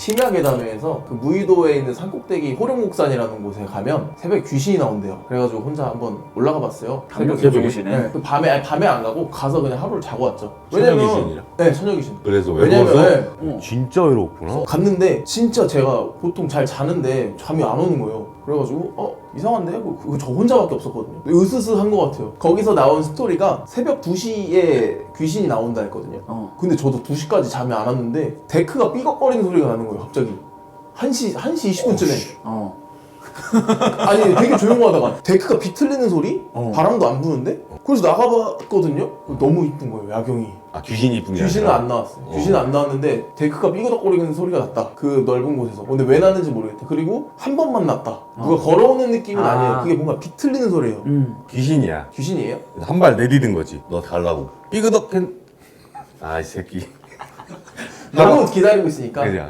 심야계담회에서 그 무의도에 있는 산꼭대기 호룡목산이라는 곳에 가면 새벽에 귀신이 나온대요. 그래가지고 혼자 한번 올라가 봤어요. 강력해 새벽에. 보이시네. 네. 그 밤에 아니, 밤에 안 가고 가서 그냥 하루를 자고 왔죠. 처녀 귀신이라? 네, 처녀 귀신. 그래서 왜냐면 외로워서 네, 진짜 외롭구나. 갔는데 진짜 제가 보통 잘 자는데 잠이 안 오는 거예요. 그래가지고 어 이상한데? 그- 그거 저 혼자밖에 없었거든요. 으스스한 것 같아요. 거기서 나온 스토리가 새벽 2시에 귀신이 나온다 했거든요. 어. 근데 저도 2시까지 잠이 안 왔는데 데크가 삐걱거리는 소리가 나는 거예요 갑자기 1시, 1시 20분쯤에 어. 아니 되게 조용하다가 데크가 비틀리는 소리? 어. 바람도 안 부는데? 그래서 나가봤거든요 너무 이쁜 거예요 야경이 아 귀신이 이쁜 게 귀신은 아니라? 안 나왔어요 어. 귀신은 안 나왔는데 데크가 삐그덕거리는 소리가 났다 그 넓은 곳에서 근데 왜 나는지 모르겠다 그리고 한 번만 났다 누가 걸어오는 느낌은 아. 아. 니에요 그게 뭔가 비틀리는 소리예요 음. 귀신이야. 귀신이에요? 한 발 내디딘 거지. 너 가려고. 삐그덕 한. 아이 새끼. 너무 기다리고 있으니까 그냥